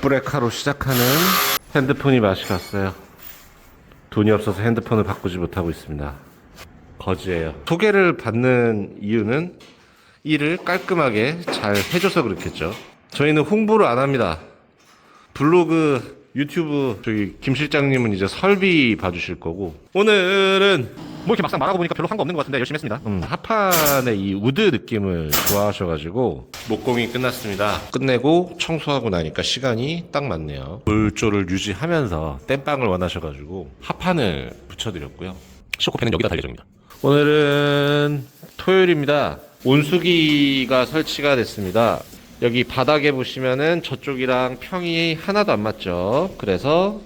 브레카로 시작하는 핸드폰이 맛이 갔어요. 돈이 없어서 핸드폰을 바꾸지 못하고 있습니다. 거지예요. 소개를 받는 이유는 일을 깔끔하게 잘 해줘서 그렇겠죠. 저희는 홍보를 안 합니다. 블로그, 유튜브 저기 김 실장님은 이제 설비 봐주실 거고 오늘은 뭐 이렇게 막상 말하고 보니까 별로 한 거 없는 것 같은데 열심히 했습니다. 음, 하판의 이 우드 느낌을 좋아하셔가지고 목공이 끝났습니다. 끝내고 청소하고 나니까 시간이 딱 맞네요. 물조를 유지하면서 땜빵을 원하셔가지고 하판을 붙여드렸고요. 쇼코펜은 여기다 달 예정입니다. 오늘은 토요일입니다. 온수기가 설치가 됐습니다. 여기 바닥에 보시면은 저쪽이랑 평이 하나도 안 맞죠. 그래서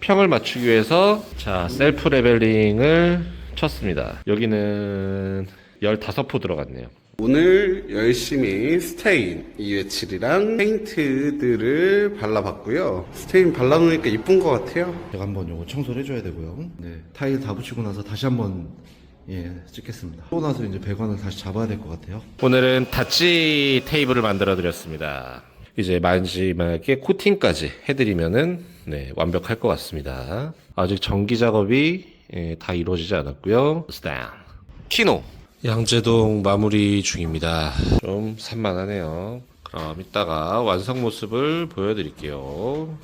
평을 맞추기 위해서 자 셀프 레벨링을 쳤습니다. 여기는 15포 들어갔네요. 오늘 열심히 스테인 227이랑 페인트들을 발라봤고요. 스테인 발라놓으니까 이쁜 것 같아요. 제가 한번 요거 청소를 해줘야 되고요. 네, 타일 다 붙이고 나서 다시 한번 예 찍겠습니다. 또 나서 이제 배관을 다시 잡아야 될 것 같아요. 오늘은 다찌 테이블을 만들어 드렸습니다. 이제 마지막에 코팅까지 해드리면은 네, 완벽할 것 같습니다. 아직 전기 작업이 예, 다 이루어지지 않았고요. 스탄 키노 양재동 마무리 중입니다. 좀 산만하네요. 그럼 이따가 완성 모습을 보여드릴게요.